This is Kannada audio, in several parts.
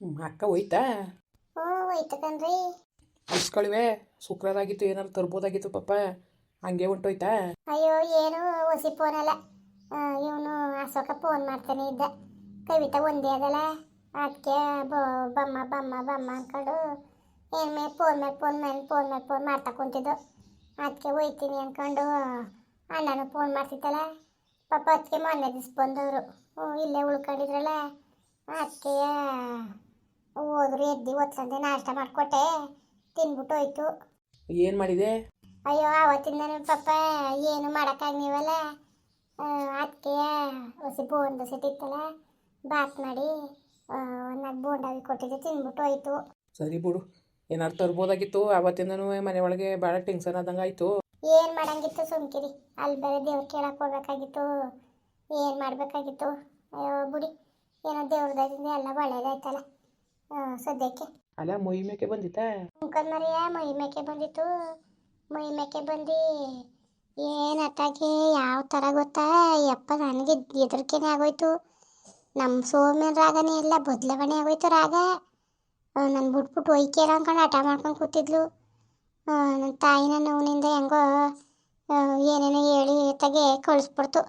ಅಕ್ಕ ಹೋಯ್ತಾ? ಹ್ಞೂ ಹೋಯ್ತು ಕಣ್ರಿ. ಇಸ್ಕೊಳಿವೆ ಶುಕ್ರವಾರ ಆಗಿತ್ತು ಏನಾರು ತರ್ಬೋದಾಗಿತ್ತು ಪಾಪ. ಹಂಗೆ ಹೊಂಟೋಯ್ತಾ ಅಯ್ಯೋ ಏನು ಹೊಸಿ ಫೋನ್ ಅಲ್ಲ. ಇವನು ಅಶೋಕ ಫೋನ್ ಮಾಡ್ತಾನೆ ಇದ್ದ. ಕವಿತಾ ಒಂದೇ ಅದಲ್ಲ. ಅದಕ್ಕೆ ಬಮ್ಮ ಬಮ್ಮ ಬಮ್ಮ ಅನ್ಕೊಂಡು ಏನ್ ಮೇಲೆ ಫೋನ್ ಮೇಲೆ ಫೋನ್ ಮೇಲೆ ಫೋನ್ ಮೇಲೆ ಫೋನ್ ಮಾಡ್ತಾ ಕುಂತಿದ್ದು. ಅದಕ್ಕೆ ಹೋಯ್ತೀನಿ ಅನ್ಕೊಂಡು ಅಣ್ಣನ ಫೋನ್ ಮಾಡ್ತಿತ್ತಲ್ಲ. ಪಾಪ ಅದಕ್ಕೆ ಮೊನ್ನೆ ದಿವ್ಸ ಬಂದವರು. ಇಲ್ಲೇ ಉಳ್ಕೊಂಡಿದ್ರಲ್ಲ. ಅದಕ್ಕೆ ಹೋದ್ರು ಎದ್ದು ಸಂಜೆ ನಾಷ್ಟ ಮಾಡಿಕೊಟ್ಟೆ ತಿನ್ಬಿಟ್ಟು ಹೋಯ್ತು. ಏನು ಮಾಡಿದೆ? ಅಯ್ಯೋ ಆವತ್ತಿಂದ ಪಾಪ ಏನು ಮಾಡೋಕ್ಕಾಗ್ನಿವಲ್ಲ ಅದಕ್ಕೆ ಹೊಸ ಬೋಂಡ ಸಿಟ್ಟಿತ್ತಲ್ಲ ಬಾತ್ ಮಾಡಿ ಒಂದಾಗ ಬೋಂಡಾಗಿ ಕೊಟ್ಟಿದ್ದೆ ತಿನ್ಬಿಟ್ಟು ಹೋಯ್ತು. ಸರಿ ಬಿಡು. ಏನಾದ್ರು ತರ್ಬೋದಾಗಿತ್ತು ಆವತ್ತಿಂದನೂ ಮನೆ ಒಳಗೆ ಭಾಳ ಟೆನ್ಷನ್ ಆದಂಗೆ ಆಯಿತು. ಏನು ಮಾಡಂಗಿತ್ತು ಸುಮ್ಕಿರಿ ಅಲ್ಲಿ ಬೇರೆ ದೇವ್ರು ಕೇಳಕ್ಕೆ ಹೋಗ್ಬೇಕಾಗಿತ್ತು. ಏನು ಮಾಡಬೇಕಾಗಿತ್ತು? ಅಯ್ಯೋ ಬಿಡಿ ಏನೋ ದೇವ್ರದಿಂದ ಎಲ್ಲ ಒಳ್ಳೇದಾಯ್ತಲ್ಲ. ಸದ್ಯಕ್ಕೆ. ಅಲ್ಲ ಮೊಯ್ ಮೇಕೆ ಬಂದಿತ್ತಾ? ಮುಖದ ಮರಿಯ ಮೈ ಮೇಕೆ ಬಂದಿತ್ತು. ಮೈ ಮೇಕೆ ಬಂದು ಏನು ಅಟ್ಟಾಗೆ ಯಾವ ತರ ಗೊತ್ತಾ? ಯಪ್ಪ ನನಗೆ ಹೆದರಿಕೆನೇ ಆಗೋಯ್ತು. ನಮ್ಮ ಸೋಮ್ಯನ ರಾಗನೇ ಎಲ್ಲ ಬದಲಾವಣೆ ಆಗೋಯ್ತು ರಾಗ. ನಾನು ಬಿಟ್ಬಿಟ್ಟು ಒಯ್ಕೇರ ಅನ್ಕೊಂಡು ಹಠ ಮಾಡ್ಕೊಂಡು ಕೂತಿದ್ಲು. ನನ್ನ ತಾಯಿನ ನೋವಿನಿಂದ ಹೆಂಗೋ ಏನೇನೋ ಹೇಳಿ ತಗೆ ಕಳಿಸ್ಬಿಡ್ತು.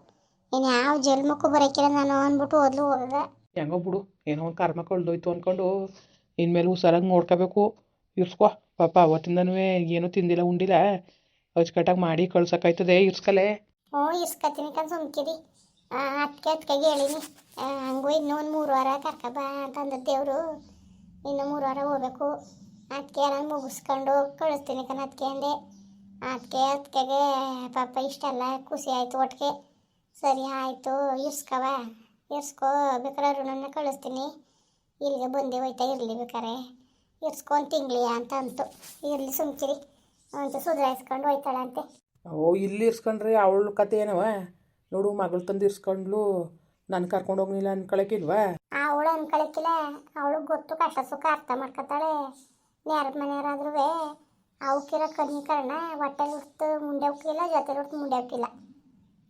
ಇನ್ನು ಯಾವ ಜನ್ಮಕ್ಕೂ ಬರೋಕ್ಕಿಲ್ಲ ನಾನು ಅಂದ್ಬಿಟ್ಟು ಓದ್ಲು ಹೋಗದ ಹೆಂಗೋ ಬಿಡು, ಏನೋ ಒಂದು ಕರ್ಮ ಕಳ್ದೋಯ್ತು ಅಂದ್ಕೊಂಡು ಇನ್ಮೇಲೆ ಹುಷಾರಾಗಿ ನೋಡ್ಕೋಬೇಕು. ಇರ್ಸ್ಕೊ. ಪಾಪ ಅವತ್ತಿಂದನೂ ಏನೂ ತಿಂದಿಲ್ಲ, ಉಂಡಿಲ್ಲ. ಅಚ್ಚುಕಟ್ಟಾಗಿ ಮಾಡಿ ಕಳ್ಸಕ್ಕಾಯ್ತದೆ, ಇರ್ಸ್ಕಲೆ. ಹ್ಞೂ ಇಸ್ಕತ್ತೀನಿ ಕಣ್ ಸುಮ್ಕಿರಿ. ಅದಕ್ಕೆ ಅದಕ್ಕೆ ಹೇಳಿನಿ. ಹಂಗೂ ಇನ್ನೂ ಒಂದು ಮೂರು ವಾರ ಕರ್ಕಬಾ ಅಂತಂದ ದೇವರು. ಇನ್ನು ಮೂರು ವಾರ ಹೋಗ್ಬೇಕು. ಅದಕ್ಕೆ ನಾನು ಮುಗಿಸ್ಕೊಂಡು ಕಳಿಸ್ತೀನಿ ಕಣ ಅದಕ್ಕೆ ಅಂದೆ. ಅದಕ್ಕೆ ಅದಕ್ಕೆ ಪಾಪ ಇಷ್ಟೆಲ್ಲ ಖುಷಿ ಆಯಿತು ಒಟ್ಟಿಗೆ ಸರಿ ಆಯಿತು ಇರ್ಸ್ಕವ ಇರ್ಸ್ಕೊ ಬೇಕಾದ್ರೆ ಅರುಣನ್ನ ಕಳಿಸ್ತೀನಿ. ಇಲ್ಲಿಗೆ ಬಂದೆ ಹೋಯ್ತಾ ಇರಲಿ ಬೇಕಾರೆ. ಇರ್ಸ್ಕೊಂಡು ತಿಂಗ್ಳಿ ಅಂತ ಅಂತು. ಇರಲಿ ಸುಮ್ಕಿರಿ. ಅಂತ ಸುಧಾರಿಸ್ಕೊಂಡು ಹೋಯ್ತಾಳಂತೆ. ಓ ಇಲ್ಲಿ ಇರ್ಸ್ಕೊಂಡ್ರೆ ಅವಳ ಕತೆ ಏನವ? ನೋಡು ಮಗಳು ತಂದು ಇರ್ಸ್ಕೊಂಡ್ಲು. ನಾನು ಕರ್ಕೊಂಡು ಹೋಗ್ಲಿಲ್ಲ ಅನ್ಕೊಳಕಿಲ್ವಾ? ಅವಳು ಅನ್ಕೊಳಕಿಲ್ಲ. ಅವಳು ಗೊತ್ತು ಕಷ್ಟ ಸುಖ ಅರ್ಥ ಮಾಡ್ಕೊತಾಳೆ. ಯಾರ ಮನೆಯವರಾದ್ರೂ ಅವಕ್ಕಿರೋ ಕಣ್ಣಿ ಕಾರಣ ಹೊಟ್ಟೆಲಿ ಹುಟ್ಟು ಮುಂಡೆ ಉಕ್ಕಿಲ್ಲ ಜೊತೆ ಹುಟ್ಟು ಮುಂಡೆ ಉಕ್ಕಿಲ್ಲ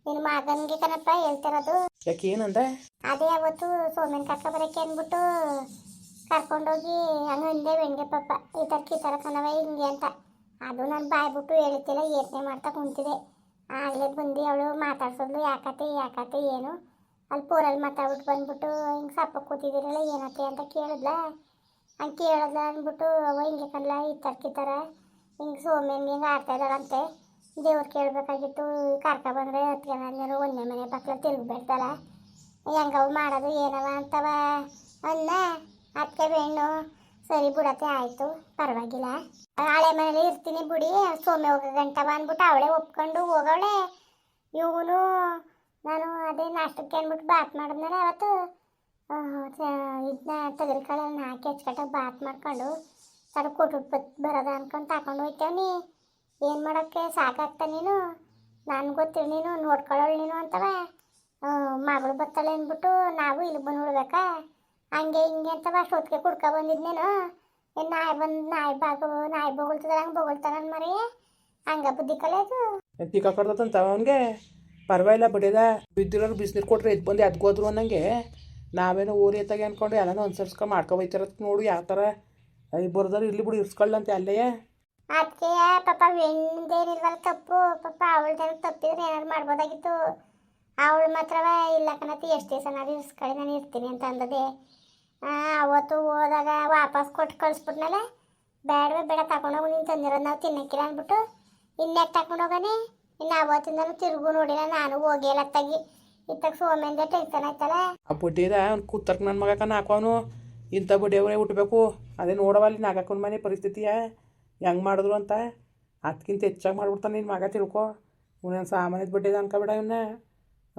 ನಿನ್ನ ಮಗನಿಗೆ ಕಣಪ್ಪ ಹೇಳ್ತಿರೋದು. ಯಾಕೆ ಏನಂದ? ಅದೇ ಅವತ್ತು ಸೋಮೇನ್ ಕರ್ಕ ಬರಕ್ಕೆ ಅಂದ್ಬಿಟ್ಟು ಕರ್ಕೊಂಡೋಗಿ ಹಂಗ ಹಿಂದೆ ಬೆಣ್ಗೆ ಪಾಪ, ಈ ಥರ ಈ ಥರ ಕಣವ ಹಿಂಗೆ ಅಂತ. ಅದು ನಾನು ಬಾಯ್ಬಿಟ್ಟು ಹೇಳ್ತಿಲ್ಲ ಯೋಚನೆ ಮಾಡ್ತಾ ಕುಂತಿದೆ ಆಗಲೇ ಬಂದು ಅವಳು ಮಾತಾಡ್ಸೋದು ಯಾಕತೆ ಯಾಕತೆ, ಏನು? ಅಲ್ಲಿ ಪೂರಲ್ಲಿ ಮಾತಾಡ್ಬಿಟ್ಟು ಬಂದ್ಬಿಟ್ಟು, ಹಿಂಗೆ ಸಪ್ಪ ಕೂತಿದ್ದೀರಲ್ಲ, ಏನತ್ತೆ ಅಂತ ಕೇಳಿದ್ಲ? ಹಂಗೆ ಕೇಳಿದ್ಲ ಅಂದ್ಬಿಟ್ಟು ಅವ ಹಿಂಗೆ ಕಲ್ಲ ಈ ಥರ ಈ ಥರ ಹಿಂಗೆ ಸೋಮೇನ್ ಹಿಂಗೆ ಆಡ್ತಾ ಇದ್ದಾರಂತೆ ದೇವ್ರು ಕೇಳಬೇಕಾಗಿತ್ತು ಕರ್ಕ ಬಂದರೆ ಹತ್ತು ಒಂದೇ ಮನೆ ಪಕ್ಕಲ ತಿರುಗ್ಬೇಡ್ತಲ್ಲ ಹೆಂಗವ ಮಾಡೋದು ಏನವ ಅಂತವ ಅನ್ನ ಅದಕ್ಕೆ ಬೆಣ್ಣು, ಸರಿ ಬಿಡತ್ತೆ, ಆಯಿತು, ಪರವಾಗಿಲ್ಲ. ಹಳೆ ಮನೇಲಿ ಇರ್ತೀನಿ ಬಿಡಿ ಸೋಮೆ ಹೋಗೋ ಗಂಟವ ಅಂದ್ಬಿಟ್ಟು ಅವಳೆ ಒಪ್ಕೊಂಡು ಹೋಗವಳೆ. ಇವನು, ನಾನು ಅದೇ ನಾಷ್ಟಕ್ಕೆ ಅಂದ್ಬಿಟ್ಟು ಬಾತ್ ಮಾಡಿದ್ಮೇಲೆ ಅವತ್ತು. ಇದನ್ನ ತೆಗೆದುಕೊಳ್ಳೋಣ ಹಾಕಿ ಹಚ್ಕಟ್ಟಾಗ ಬಾತ್ ಮಾಡ್ಕೊಂಡು ತಡ ಕೊಟ್ಟು ಬರೋದ ಅನ್ಕೊಂಡು ತಗೊಂಡು ಹೋಯ್ತೇವನಿ ಏನು ಮಾಡೋಕ್ಕೆ ಸಾಕಾಗ್ತ ನೀನು? ನಾನು ಗೊತ್ತಿಲ್ಲ ನೀನು ನೋಡ್ಕೊಳ್ಳೋಳು ನೀನು ಅಂತವ. ಮಗಳು ಬರ್ತಾಳೆ ಅಂದ್ಬಿಟ್ಟು ನಾವು ಇಲ್ಲಿ ಬಂದು ಉಳ್ಬೇಕ ಹಂಗೆ ಹಿಂಗೆ ಅಂತವ ಅಷ್ಟೊತ್ತಿಗೆ ಕುಡ್ಕ ಬಂದಿದ್ನೇನು ಏನು ನಾಯಿ ಬಂದು ನಾಯಿ ಬಾಗ ನಾಯಿ ಬೊಗಳ್ತದ ಹಂಗೆ ಬೊಗಳ್ತಾನ ಮರಿ. ಹಂಗ ಬುದ್ಧಿ ಕಲಿಯೋದು ಪಿಕ ಕಡ್ದಂತ ಅವನಿಗೆ? ಪರವಾಗಿಲ್ಲ ಬಿಡಿದ. ಬಿದ್ದಿರೋರು ಬಿಸಿನೀರು ಕೊಟ್ರೆ ಎದ್ದು ಬಂದು ಎದ್ಗೋದ್ರು ಅನ್ನಂಗೆ. ನಾವೇನೋ ಊರಿ ಎತ್ತಾಗೆ ಅನ್ಕೊಂಡು ಎಲ್ಲನೂ ಅನುಸರಿಸ್ಕೊ ಮಾಡ್ಕೊಬೈತಿರತ್ ನೋಡು ಯಾವ ಥರ ಇಬ್ಬರದಾರು ಇಲ್ಲಿ ಬಿಡು ಇರ್ಸ್ಕೊಳ್ಳಂತೆ ಅಲ್ಲೇ. ಅದಕ್ಕೆ ಪಾಪ ಹೆಂಗೇನಿಲ್ವಲ್ಲ ತಪ್ಪು. ಪಾಪ ಅವಳ್ದೇನು ತಪ್ಪಿದ್ರೆ ಏನಾದ್ರು ಮಾಡ್ಬೋದಾಗಿತ್ತು. ಅವಳು ಮಾತ್ರವ ಇಲ್ಲ ಕಣತಿ, ಎಷ್ಟು ದಿವಸ ನಾನು ಇರ್ಸ್ಕೊಳ್ಳಿ ನಾನು ಇರ್ತೀನಿ ಅಂತ ಅಂದದೆ. ಅವತ್ತು ಹೋದಾಗ ವಾಪಸ್ ಕೊಟ್ಟು ಕಳಿಸ್ಬಿಟ್ನಲ್ಲ, ಬೇಡವೇ ಬೇಡ, ತಗೊಂಡೋಗಿ, ನೀನು ತಂದಿರೋದು ನಾವು ತಿನ್ನಕ್ಕಿಲ್ಲ ಅಂದ್ಬಿಟ್ಟು ಇನ್ಯಾಕೆ ತಗೊಂಡೋಗನೆ ಇನ್ನು ಅವತ್ತಿಂದ ತಿರುಗು ನೋಡಿಲ್ಲ, ನಾನು ಹೋಗಿಲ್ಲ ತಗಿ ಇತ್ತಾಗ ಸೋಮೆಂದ ಟೆನ್ಷನ್ ಆಯ್ತಲ್ಲ. ಆ ಬುಡ್ಡಿದ ಅವ್ನು ಕೂತರ್ಕ ನನ್ನ ಮಗಕ್ಕ ನಾಕೋನು ಇಂಥ ಬಡ್ಡಿಯವರೇ ಹುಟ್ಟಬೇಕು ಅದೇ ನೋಡವಲ್ಲಿ ನಾಗಕ್ಕನ ಮನೆ ಪರಿಸ್ಥಿತಿಯ ಹೆಂಗೆ ಮಾಡಿದ್ರು ಅಂತ. ಅದಕ್ಕಿಂತ ಹೆಚ್ಚಾಗಿ ಮಾಡ್ಬಿಡ್ತಾನೆ ನಿನ್ನ ಮಗ ತಿಳ್ಕೊ. ಇವನೇನು ಸಾಮಾನ್ಯದ ಬಡ್ಡಿದ ಅನ್ಕೋಬೇಡ ಇವನ್ನ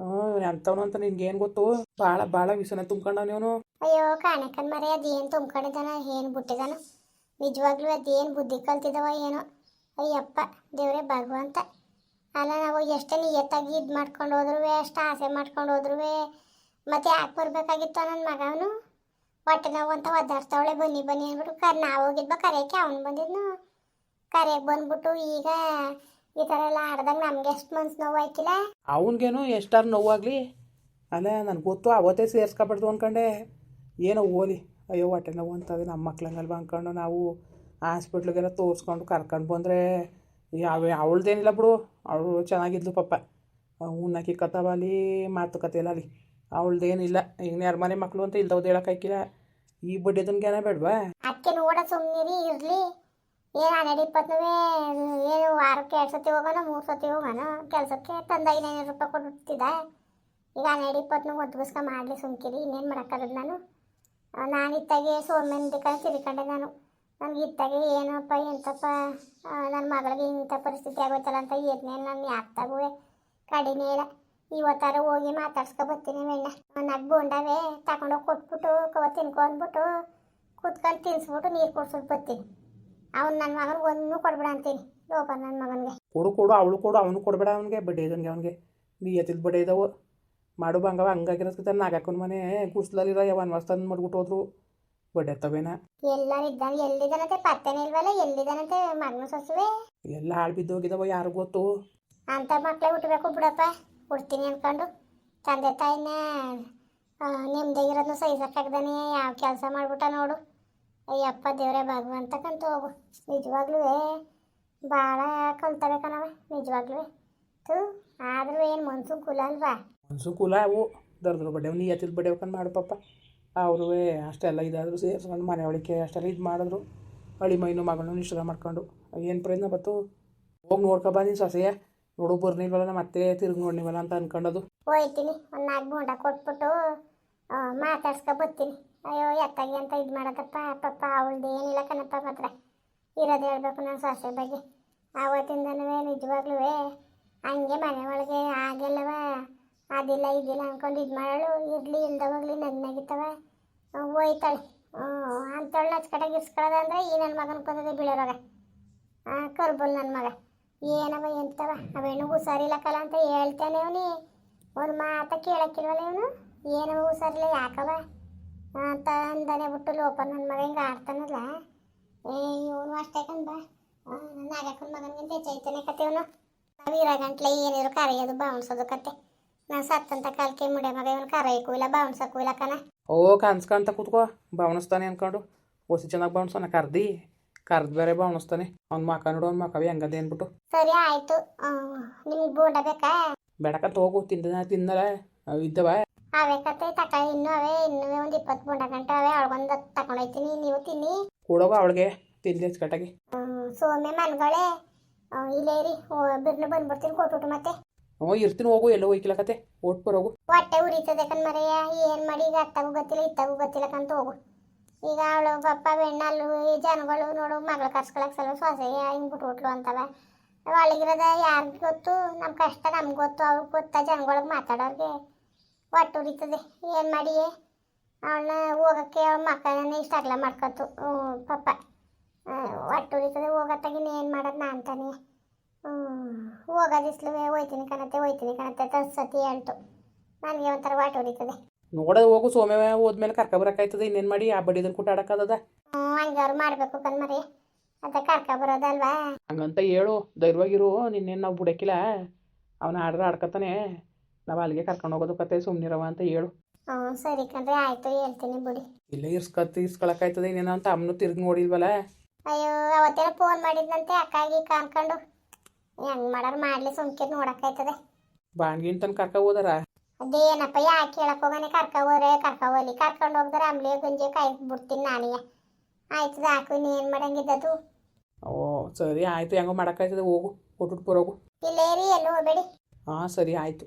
ಇವ್ನು ಎಂಥವನು ಅಂತ ನಿನ್ಗೇನು ಗೊತ್ತು? ಬಾಳ ಬಾಳ ವಿಷನ ತುಂಬ್ಕೊಂಡವನು ಇವನು. ಅಯ್ಯೋ ಕಾಣಕನ್ ಮರೆ ಅದೇನು ತುಂಬ್ಕೊಂಡಿದ್ದಾನ, ಏನು ಬಿಟ್ಟಿದಾನ ನಿಜವಾಗ್ಲೂ ಅದೇನ್ ಬುದ್ಧಿ ಕಲ್ತಿದವ ಏನೋ. ಅಯ್ಯಪ್ಪ, ದೇವ್ರೇ ಭಗವಂತ. ಅಲ್ಲ, ನಾವು ಎಷ್ಟೇ ನಿಯತ್ತಾಗಿ ಇದು ಮಾಡ್ಕೊಂಡು ಹೋದ್ರು ಎಷ್ಟು ಆಸೆ ಮಾಡ್ಕೊಂಡು ಹೋದ್ರು ಮತ್ತೆ ಯಾಕೆ ಬರ್ಬೇಕಾಗಿತ್ತು ನನ್ನ ಮಗವನು ಹೊಟ್ಟೆ ನೋವು ಅಂತ ಒದ್ದಾಡ್ತಾವಳೆ, ಬನ್ನಿ ಬನ್ನಿ ಅಂದ್ಬಿಟ್ಟು ಕರ್, ನಾವು ಹೋಗಿದ್ಬ ಕರೆಯಕ್ಕೆ ಅವನು ಬಂದಿದ್ನು. ಕರೆಯಕ್ಕೆ ಬಂದ್ಬಿಟ್ಟು ಈಗ ಈ ತರ ಎಲ್ಲ ಆಡ್ದಾಗ ನಮ್ಗೆ ಎಷ್ಟು ಮನ್ಸು ನೋವು ಆಯ್ತಿಲ್ಲ ಅವನಿಗೇನು ಎಷ್ಟಾರು ನೋವಾಗಲಿ? ಅಲ್ಲ ನನಗೆ ಗೊತ್ತು ಅವತ್ತೇ ಸೇರಿಸ್ಕೊಬಾರ್ದು ಅನ್ಕೊಂಡೆ. ಏನೋ ಓಲಿ ಅಯ್ಯೋ ಹೊಟ್ಟೆ ನೋವು ಅಂತದೆ ನಮ್ಮ ಮಕ್ಳಂಗಲ್ವ ಅಂದ್ಕೊಂಡು ನಾವು ಹಾಸ್ಪಿಟ್ಲಿಗೆಲ್ಲ ತೋರಿಸ್ಕೊಂಡು ಕರ್ಕೊಂಡು ಬಂದರೆ ಯಾವ ಅವಳ್ದೇನಿಲ್ಲ ಬಿಡು ಅವಳು ಚೆನ್ನಾಗಿದ್ಲು ಪಾಪ ಉಣ್ಣಕ್ಕೆ ಕತ್ತವಲ್ಲಿ ಮಾತುಕತೆ ಇಲ್ಲ ಅಲ್ಲಿ. ಅವಳ್ದೇನಿಲ್ಲ ಈಗ ಯಾರ ಮನೆ ಮಕ್ಕಳು ಅಂತ ಇಲ್ದವ್ದು ಹೇಳೋಕ್ಕಾಗಿಲ್ಲ ಈ ಬಡ್ಡಿದನ್ಗೇನ ಬೇಡವಾ? ಅದಕ್ಕೆ ನೋಡ ಸುಮ್ಮನಿರಿ ಇರಲಿ. ಏನು ಹನ್ನೆರಡು ಇಪ್ಪತ್ತುವೇ? ಏನು ವಾರಕ್ಕೆ ಎರಡು ಸತಿ ಹೋಗೋಣ ಮೂರು ಸತಿ ಹೋಗೋಣ ಕೆಲಸಕ್ಕೆ ತಂದ ಐನೂರು ರೂಪಾಯಿ ಕೊಟ್ಟಿದ್ದ? ಈಗ ಹನ್ನೆರಡು ಇಪ್ಪತ್ತು ಒದ್ಗಿಸ್ಕೊ ಮಾಡಲಿ ಸುಮ್ಕಿರಿ, ಇನ್ನೇನು ಮಾಡೋಕ್ಕಾಗದು ನಾನು. ನಾನು ಇತ್ತಾಗೆ ಸೋಮ್ಯನ ಬೇಕಾದ್ರೆ ತಿರ್ಕೊಂಡೆ ನಾನು. ನನಗೆ ಇತ್ತಾಗೆ ಏನಪ್ಪ, ಎಂತಪ್ಪ? ನನ್ನ ಮಗಳಿಗೆ ಇಂಥ ಪರಿಸ್ಥಿತಿ ಆಗೋಯ್ತಲ್ಲ ಅಂತ ಏನೇ ನಾನು ಯಾಕ್ತಾಗುವೆ? ಕಡಿಮೆ ಇಲ್ಲ. ಇವತ್ತಾರ ಹೋಗಿ ಮಾತಾಡ್ಸ್ಕೊ ಬರ್ತೀನಿ ಮೇಣ್ಣ. ನನಗೆ ಬೋಂಡವೇ ತಗೊಂಡೋಗಿ ಕೊಟ್ಬಿಟ್ಟು, ಕವ ತಿನ್ಕೊ ಅಂದ್ಬಿಟ್ಟು ಕೂತ್ಕೊಂಡು ತಿನ್ಸ್ಬಿಟ್ಟು ನೀರು ಕುಡ್ಸ್ಬಿಟ್ಟು ಬರ್ತೀನಿ. ಅವ್ನು ನನ್ನ ಮಗನಿಗೆ ಒಂದು ಕೊಡ್ಬೇಡ ಅಂತೀನಿ. ಲೋಪ ನನ್ನ ಮಗನಿಗೆ. ಕೊಡು ಕೊಡು ಅವಳು ಕೊಡು ಅವನು ಕೊಡಬೇಡ ಅವನಿಗೆ ಬಡ್ಡಿ ಇದನ್ಗೆ ಅವನಿಗೆ. ನೀ ಎತ್ತಿದ ಬಡ್ಡಿ ಇದಾವೆ. ಮಾಡು ಬಂಗವ ಹಂಗಾಗಿರೋದ್ಕಿಂತ ನಾಗಕ್ಕನ ಮನೆ ಗುಡ್ಸ್ಲಲ್ಲಿರೋ ಯಾವನ್ ತಂದು ಮಾಡ್ಬಿಟ್ಟು ಹೋದ್ರು. ಬಡ್ಡಿ ಎತ್ತವೇನ? ಎಲ್ಲರಿದ್ದಾಗ ಎಲ್ಲಿದ್ದಾನಂತೆ ಪತ್ತೆನೇ ಇಲ್ವಲ್ಲ ಎಲ್ಲಿದ್ದಾನಂತೆ ಮಗನ ಸೊಸುವೆ? ಎಲ್ಲ ಹಾಳು ಬಿದ್ದೋಗಿದಾವ ಯಾರು ಗೊತ್ತು? ಅಂತ ಮಕ್ಕಳೇ ಹುಟ್ಟಬೇಕು ಬಿಡಪ್ಪ. ಹುಡ್ತೀನಿ ಅನ್ಕೊಂಡು. ತಂದೆ ತಾಯಿನ ನಿಮ್ದಾಗಿರೋದನ್ನ ಸಹಿಸಕ್ಕಾಗ್ದಾನೆ ಯಾವ ಕೆಲಸ ಮಾಡ್ಬಿಟ್ಟ ನೋಡು. ಅಯ್ಯಪ್ಪ ದೇವರೇ ಭಗವಂತಕ್ಕಂತ ಹೋಗು. ನಿಜವಾಗ್ಲೂ ಭಾಳ ಕಲ್ತವೆ ಕಣವ ನಿಜವಾಗ್ಲೂ ತು ಆದರೂ ಏನು ಮನ್ಸು ಕುಲ ಅಲ್ವಾ? ಮನ್ಸು ಕುಲ ಅವು. ದರ್ದ್ರ ಬಡ್ಡೆ ನೀ ಎತ್ತಿದ ಬಡ್ಡೆ ಹೋಗ್ಕೊಂಡು ಮಾಡು ಪಾಪ. ಅವರು ಅಷ್ಟೆಲ್ಲ ಇದಾದ್ರು ಸೇರಿಸ್ಕೊಂಡು ಮನೆ ಒಳಕ್ಕೆ ಅಷ್ಟೆಲ್ಲ ಇದು ಮಾಡಿದ್ರು. ಹಳಿ ಮೈನು ಮಗಳನ್ನೂ ನಿಶ್ಚಿತ ಮಾಡ್ಕೊಂಡು. ಏನು ಪ್ರಯತ್ನ ಬತ್ತು ಹೋಗಿ ನೋಡ್ಕೊ ಬಾ ನೀನು ಸೊಸೆಯ. ನೋಡು ಬರ್ನಿಲ್ವಲ್ಲ ಮತ್ತೆ ತಿರುಗಿ ನೋಡ್ನಿವಲ್ಲ ಅಂತ ಅನ್ಕೊಂಡದು. ಹೋಯ್ತೀನಿ ಒಂದು ನಾಲ್ಕು ಬೋಂಡ ಕೊಟ್ಬಿಟ್ಟು ಮಾತಾಡ್ಸ್ಕೊ ಬರ್ತೀನಿ. ಅಯ್ಯೋ, ಎತ್ತಾಗಿ ಅಂತ ಇದು ಮಾಡೋದಪ್ಪ ಪಪ್ಪ ಅವಳದ್ದು ಏನಿಲ್ಲ ಕಣಪ್ಪ ಮಾತ್ರ. ಇರೋದು ಹೇಳ್ಬೇಕು ನನ್ನ ಸೊಸೆ ಬಗ್ಗೆ. ಆವತ್ತಿಂದನೂ ನಿಜವಾಗ್ಲೂ ಹಂಗೆ ಮನೆ ಒಳಗೆ ಆಗಿಲ್ಲವ ಅದಿಲ್ಲ, ಇದಿಲ್ಲ ಅಂದ್ಕೊಂಡು ಇದು ಮಾಡೋಳು. ಇರಲಿ, ಇಲ್ದವಾಗ್ಲಿ ನಗ್ನಾಗಿತ್ತವ ಹೋಯ್ತಾಳೆ. ಹ್ಞೂ ಅಂತೇಳಿ ನಚ್ಕಟಾಗಿ ಇಸ್ಕೊಳ್ಳೋದಂದ್ರೆ ಈ ನನ್ನ ಮಗನ ಕೊಂದದೆ ಬೀಳೋರಾಗ ಕರ್ಬಲ್ ನನ್ನ ಮಗ. ಏನವ ಎಂತವ? ಅವೇನು ಹುಷಾರಿಲ್ಲಕ್ಕಲ್ಲ ಅಂತ ಹೇಳ್ತಾನೆ ಅವನಿ ಒಂದು ಮಾತ ಕೇಳಕ್ಕಿಲ್ವಲ್ಲ ಇವನು? ಏನವ ಹುಷಾರಿಲ್ಲ, ಯಾಕವ? ಅಂತ ತಂದನೆ ಬಿಟ್ಟು ಲೋಪ ನನ್ನ ಮಗ ಹಿಂಗೆ ಆಡ್ತಾನಲ್ಲ. ಏ ಇವನು ಅಷ್ಟೇ ಕಂದ ನನ್ನ ಆಗಕ್ಕನ ಮಗನಿಗಿಂತ ಹೆಚ್ಚೈತಾನೆ ಕತೆ ಇವನು. ವೀರ ಗಂಟ್ಲೆ ಏನಿದ್ರು ಕರೆಯೋದು ಬಾವಣಿಸೋದು ಕತೆ. ನಾನು ಸತ್ತಂತ ಕಾಲಕ್ಕೆ ಮುಡೆ ಮಗ ಇವನು ಕರೆಯಕ್ಕೂ ಇಲ್ಲ ಬಾವಣ್ಸಕ್ಕೂ ಇಲ್ಲ ಕಣ. ಓ ಕನ್ಸ್ಕಂತ ಕೂತ್ಕೋ. ಬಾವಣಿಸ್ತಾನೆ ಅನ್ಕೊಂಡು. ಓಸಿ ಚೆನ್ನಾಗಿ ಬಾವಣಿಸೋಣ ಕರ್ದಿ. ಕರ್ದು ಬೇರೆ ಬಾವಣಿಸ್ತಾನೆ. ಅವ್ನ ಮಕ ನೋಡು ಅವ್ನ ಮಕವಿ ಹಂಗದೆ ಅಂದ್ಬಿಟ್ಟು. ಸರಿ ಆಯ್ತು. ನಿಮ್ಗೆ ಬೋಂಡ ಬೇಕಾ? ಬೇಡಕ್ಕ ಹೋಗು ತಿಂದ ತಿನ್ನಲ್ಲ ಇದ್ದವ? ಅವೇ ಕತೆ ತಕ ಇನ್ನೂ ಅವೇ ಇನ್ನೂ ಒಂದು ಇಪ್ಪತ್ತು ಬೋಂಡ ಗಂಟೆ ಅವೇ ಅವಳಗೊಂದು ತಗೊಂಡೋಯ್ತೀನಿ ನೀವು ತಿನ್ನಿ. ಕೊಡೋಗ ಅವಳಿಗೆ ತಿನ್ಲಿ ಕಟ್ಟಾಗಿ ಸೋಮೆ ಮನ್ಗಳೇ ಇಲ್ಲೇ ರೀ ಬಿರ್ನು ಬಂದ್ಬಿಡ್ತೀನಿ ಕೊಟ್ಬಿಟ್ಟು ಮತ್ತೆ. ಹ್ಞೂ ಇರ್ತೀನಿ ಹೋಗು ಎಲ್ಲೋ ಹೋಯ್ಕಿಲ್ಲ ಕತೆ ಓಟ್ ಬರೋಗು. ಹೊಟ್ಟೆ ಉರಿತದೆ ಕಣ್ಮರೆಯ ಏನು ಮಾಡಿ ಈಗ ಅತ್ತಾಗೂ ಗೊತ್ತಿಲ್ಲ ಇತ್ತಾಗೂ ಗೊತ್ತಿಲ್ಲ ಕಂತ ಹೋಗು ಈಗ ಅವಳು ಪಪ್ಪ ಬೆಣ್ಣಲ್ಲು ಈ ಜನಗಳು ನೋಡು ಮಗಳ ಕರ್ಸ್ಕೊಳಕ್ ಸಲ ಸೊಸೆ ಹಿಂಗೆ ಬಿಟ್ಬಿಟ್ಲು ಅಂತವ. ಒಳಗಿರೋದ ಯಾರಿಗೆ ಗೊತ್ತು? ನಮ್ಮ ಕಷ್ಟ ನಮ್ಗೆ ಗೊತ್ತು ಅವ್ರಿಗೆ ಗೊತ್ತ ಜನಗಳಿಗೆ ಮಾತಾಡೋರಿಗೆ. ಹೊಟ್ಟೆ ಉರಿತದೆ. ಏನು ಮಾಡಿ ಅವಳನ್ನ ಹೋಗೋಕ್ಕೆ ಅವಳ ಮಕ್ಕಳನ್ನ ಇಷ್ಟ ಅಗಲ ಮಾಡ್ಕೊತು. ಪಾಪ. ಪಪ್ಪ ಹೊಟ್ಟೆ ಉರಿತದೆ ಹೋಗತ್ತಾಗಿನ ಏನು ಮಾಡೋದು ನಾ ಅಂತಾನೆ ಹೋಗೋದಿಸ್ಲುವೆ ಹೋಯ್ತೀನಿ ಕಣತೆ ಹೋಯ್ತೀನಿ ಕಣತೆ ತರ್ಸತಿ ಹೇಳ್ತು. ನನಗೆ ಒಂಥರ ವಾಟ ಹೊಡಿತದೆ ನೋಡೋದು ಹೋಗು ಸೋಮೆ ಹೋದ್ಮೇಲೆ ಕರ್ಕ ಬರೋಕಾಯ್ತದೆ ಇನ್ನೇನು ಮಾಡಿ? ಆ ಬಡಿದನ್ ಕೂಟ ಆಡಕ್ಕದ ಹ್ಞೂ ಹಂಗೆ ಅವ್ರು ಮಾಡಬೇಕು ಕಣ್ಮರಿ. ಅದ ಕರ್ಕ ಬರೋದಲ್ವಾ? ಹಂಗಂತ ಹೇಳು ಧೈರ್ಯವಾಗಿರು ನಿನ್ನೇನು ನಾವು ಬಿಡಕ್ಕಿಲ್ಲ ಅವನ ಆಡ್ರೆ ಆಡ್ಕತಾನೆ ನಾವು ಅಲ್ಲಿಗೆ ಕರ್ಕೊಂಡು ಹೋಗೋದು ಕತೆ ಸುಮ್ಮನಿರವ ಅಂತ ಹೇಳು. ಹ್ಞೂ ಸರಿ ಕಣ್ರಿ ಆಯ್ತು ಹೇಳ್ತೀನಿ ಬಿಡಿ. ಇಲ್ಲ ಇರ್ಸ್ಕತ್ ಇರ್ಸ್ಕೊಳಕಾಯ್ತದೆ ಇನ್ನೇನೋ ಅಂತ ಅಮ್ಮನು ತಿರ್ಗಿ ನೋಡಿಲ್ವಲ್ಲ ಅಯ್ಯೋ ಅವತ್ತೇನೋ ಫೋನ್ ಮಾಡಿದ್ನಂತೆ ಅಕ್ಕಾಗಿ ಕಾನ್ಕೊಂಡು ಹೆಂಗೆ ಮಾಡಾರು ಮಾಡಲಿ ಸುಮ್ಕೆ ನೋಡೋಕ್ಕಾಯ್ತದೆ. ಬಾಣ್ಗಿನ್ ತನ್ ಕರ್ಕ ಹೋದಾರ? ಅದೇನಪ್ಪ ಯಾಕೆ ಕೇಳಕ್ ಹೋಗಾನೆ? ಕರ್ಕ ಹೋದ್ರೆ ಕರ್ಕ ಹೋಗ್ಲಿ. ಕರ್ಕೊಂಡು ಹೋಗ್ದಾರ ಆಮ್ಲೆ ಗಂಜಿ ಕೈ ಬಿಡ್ತೀನಿ ನಾನೇ ಆಯ್ತದ ಹಾಕು ಇನ್ನೇನು ಮಾಡಂಗಿದ್ದದು? ಓ ಸರಿ ಆಯ್ತು ಹೆಂಗೋ ಮಾಡೋಕ್ಕಾಯ್ತದೆ ಹೋಗು ಕೊಟ್ಟು ಬರೋಗು ಇಲ್ಲೇ ರೀ ಎಲ್ಲೂ ಹೋಗ್ಬೇಡಿ. ಹಾಂ ಸರಿ ಆಯಿತು.